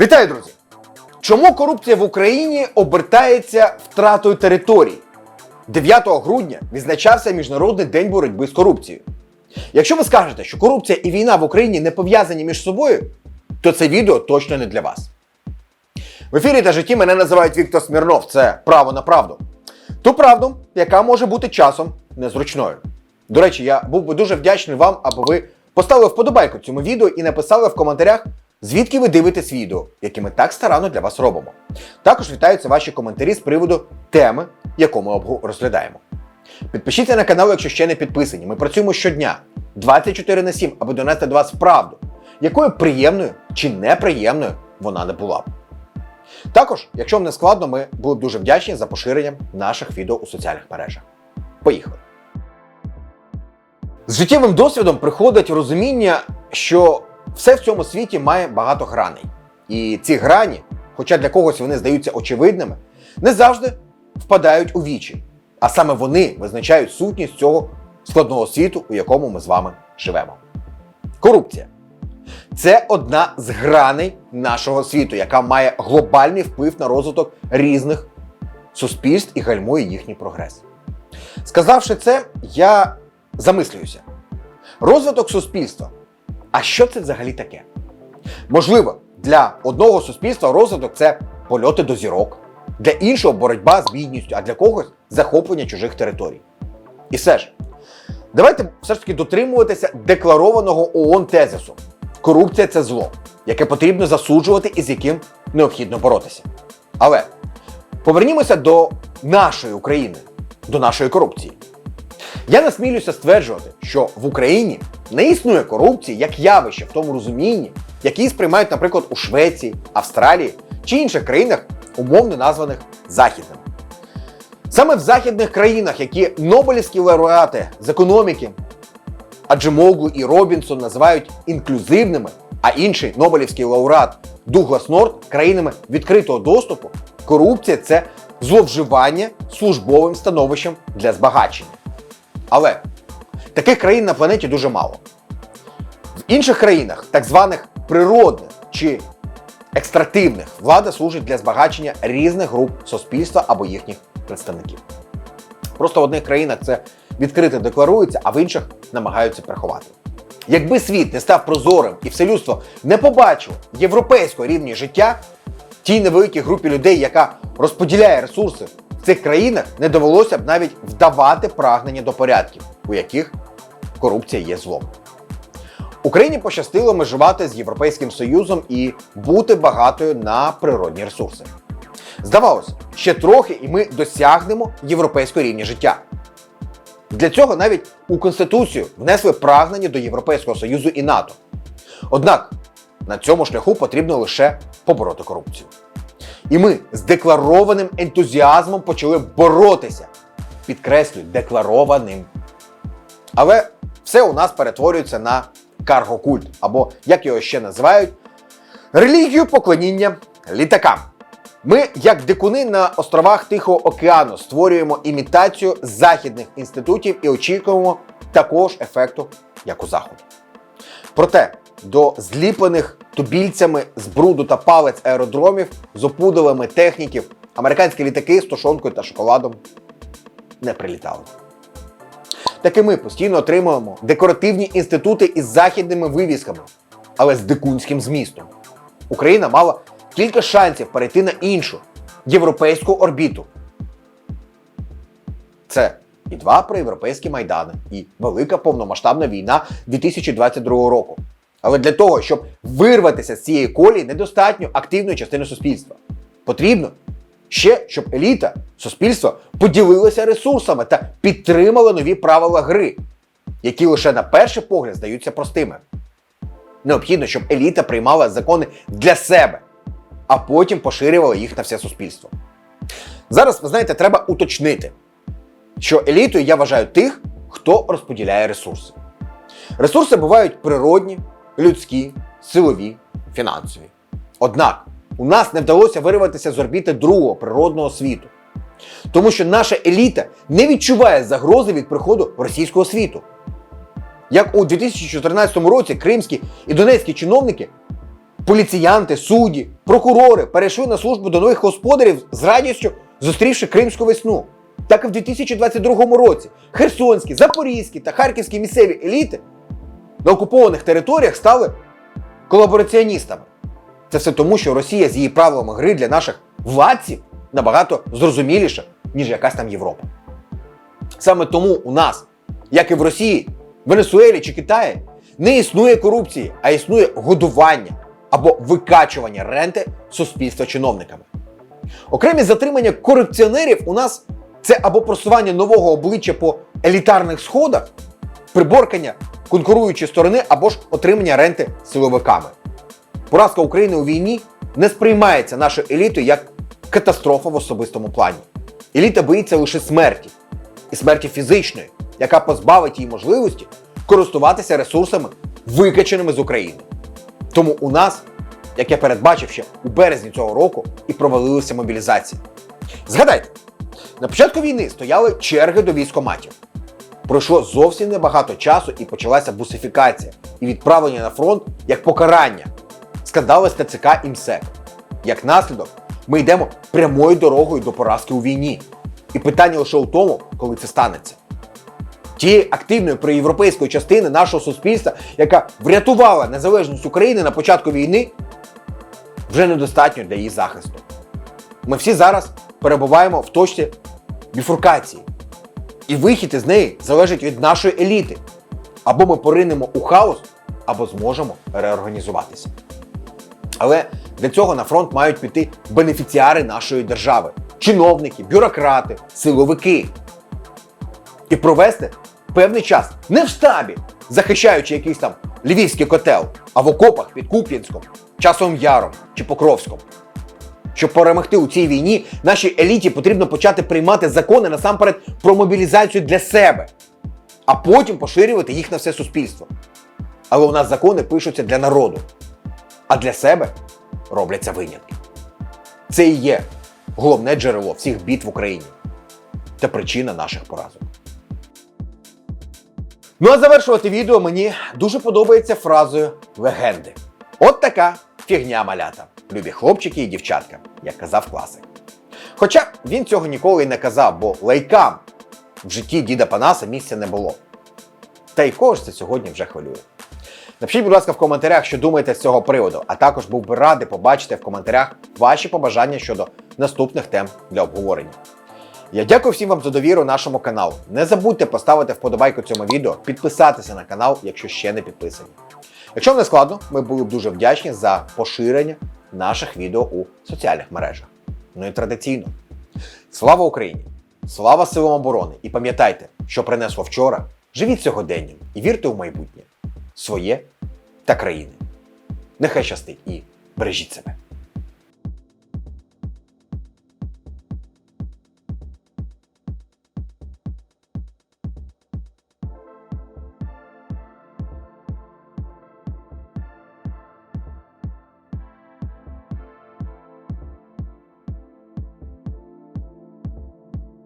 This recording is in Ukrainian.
Вітаю, друзі! Чому корупція в Україні обертається втратою територій? 9 грудня відзначався Міжнародний день боротьби з корупцією. Якщо ви скажете, що корупція і війна в Україні не пов'язані між собою, то це відео точно не для вас. В ефірі та житті мене називають Віктор Смірнов. Це право на правду. Ту правду, яка може бути часом незручною. До речі, я був би дуже вдячний вам, аби ви поставили вподобайку цьому відео і написали в коментарях, звідки ви дивитесь відео, які ми так старанно для вас робимо. Також вітаються ваші коментарі з приводу теми, яку ми розглядаємо. Підпишіться на канал, якщо ще не підписані. Ми працюємо щодня 24 на 7, аби донести до вас правду, якою приємною чи неприємною вона не була б. Також, якщо вам не складно, ми були б дуже вдячні за поширення наших відео у соціальних мережах. Поїхали! З життєвим досвідом приходить розуміння, що все в цьому світі має багато граней. І ці грані, хоча для когось вони здаються очевидними, не завжди впадають у вічі. А саме вони визначають сутність цього складного світу, у якому ми з вами живемо. Корупція це одна з граней нашого світу, яка має глобальний вплив на розвиток різних суспільств і гальмує їхній прогрес. Сказавши це, я замислююся. Розвиток суспільства. А що це взагалі таке? Можливо, для одного суспільства розвиток це польоти до зірок, для іншого боротьба з бідністю, а для когось захоплення чужих територій. І все ж, давайте все ж таки дотримуватися декларованого ООН тезису. Корупція це зло, яке потрібно засуджувати і з яким необхідно боротися. Але повернімося до нашої України, до нашої корупції. Я насмілюся стверджувати, що в Україні не існує корупції як явище в тому розумінні, які сприймають, наприклад, у Швеції, Австралії чи інших країнах, умовно названих західними. Саме в західних країнах, які Нобелівські лауреати з економіки, адже Моглу і Робінсон називають інклюзивними, а інший Нобелівський лауреат Дуглас Норт країнами відкритого доступу, корупція це зловживання службовим становищем для збагачення. Але таких країн на планеті дуже мало. В інших країнах, так званих природних чи екстративних, влада служить для збагачення різних груп суспільства або їхніх представників. Просто в одних країнах це відкрито декларується, а в інших намагаються приховати. Якби світ не став прозорим і все людство не побачило європейського рівня життя, тій невеликій групі людей, яка розподіляє ресурси цих країнах, не довелося б навіть вдавати прагнення до порядків, у яких корупція є злом. Україні пощастило межувати з Європейським Союзом і бути багатою на природні ресурси. Здавалося, ще трохи, і ми досягнемо європейського рівня життя. Для цього навіть у Конституцію внесли прагнення до Європейського Союзу і НАТО. Однак на цьому шляху потрібно лише побороти корупцію. І ми з декларованим ентузіазмом почали боротися. Підкреслюю, декларованим. Але все у нас перетворюється на каргокульт, або, як його ще називають, релігію поклоніння літакам. Ми, як дикуни на островах Тихого океану, створюємо імітацію західних інститутів і очікуємо такого ж ефекту, як у Заходу. Проте до зліплених тубільцями з бруду та палець аеродромів з опудовими техніків американські літаки з тушонкою та шоколадом не прилітали. Так і ми постійно отримуємо декоративні інститути із західними вивісками, але з дикунським змістом. Україна мала кілька шансів перейти на іншу європейську орбіту. Це і два проєвропейські майдани, і велика повномасштабна війна 2022 року. Але для того, щоб вирватися з цієї колії, недостатньо активної частини суспільства. Потрібно ще, щоб еліта суспільства поділилася ресурсами та підтримала нові правила гри, які лише на перший погляд здаються простими. Необхідно, щоб еліта приймала закони для себе, а потім поширювала їх на все суспільство. Зараз, ви знаєте, треба уточнити, що елітою я вважаю тих, хто розподіляє ресурси. Ресурси бувають природні, людські, силові, фінансові. Однак у нас не вдалося вирватися з орбіти другого природного світу. Тому що наша еліта не відчуває загрози від приходу російського світу. як у 2014 році кримські і донецькі чиновники, поліціянти, судді, прокурори перейшли на службу до нових господарів з радістю зустрівши кримську весну. Так і в 2022 році херсонські, запорізькі та харківські місцеві еліти на окупованих територіях стали колабораціоністами. Це все тому, що Росія з її правилами гри для наших владців набагато зрозуміліша, ніж якась там Європа. Саме тому у нас, як і в Росії, Венесуелі чи Китаї, не існує корупції, а існує годування або викачування ренти суспільства чиновниками. Окремі затримання корупціонерів у нас це або просування нового обличчя по елітарних сходах, приборкання конкуруючої сторони або ж отримання ренти силовиками. Поразка України у війні не сприймається нашою елітою як катастрофа в особистому плані. Еліта боїться лише смерті, і смерті фізичної, яка позбавить її можливості користуватися ресурсами, викаченими з України. Тому у нас, як я передбачив ще у березні цього року, і провалилася мобілізація. Згадайте, на початку війни стояли черги до військоматів. Пройшло зовсім небагато часу і почалася бусифікація і відправлення на фронт як покарання. Скандали з ТЦК і МСЕК. Як наслідок, ми йдемо прямою дорогою до поразки у війні. І питання лише у тому, коли це станеться. Тієї активної проєвропейської частини нашого суспільства, яка врятувала незалежність України на початку війни, вже недостатньо для її захисту. Ми всі зараз перебуваємо в точці біфуркації. І вихід із неї залежить від нашої еліти. Або ми поринемо у хаос, або зможемо реорганізуватися. Але для цього на фронт мають піти бенефіціари нашої держави, чиновники, бюрократи, силовики. І провести певний час не в штабі, захищаючи якийсь там львівський котел, а в окопах під Куп'янськом, часом Яром чи Покровськом. Щоб перемогти у цій війні, нашій еліті потрібно почати приймати закони насамперед про мобілізацію для себе, а потім поширювати їх на все суспільство. Але у нас закони пишуться для народу, а для себе робляться винятки. Це і є головне джерело всіх бід в Україні та причина наших поразок. Ну а завершувати відео мені дуже подобається фразою легенди. От така фігня малята, любі хлопчики і дівчатка, як казав класик. Хоча він цього ніколи й не казав, бо лайкам в житті діда Панаса місця не було. Та й кого ж це сьогодні вже хвилює. Напишіть, будь ласка, в коментарях, що думаєте з цього приводу, а також був би радий побачити в коментарях ваші побажання щодо наступних тем для обговорення. Я дякую всім вам за довіру нашому каналу. Не забудьте поставити вподобайку цьому відео, підписатися на канал, якщо ще не підписані. Якщо не складно, ми були б дуже вдячні за поширення наших відео у соціальних мережах. Ну і традиційно. Слава Україні! Слава силам оборони! І пам'ятайте, що принесло вчора. Живіть сьогоденням і вірте у майбутнє своє та країни. Нехай щастить і бережіть себе.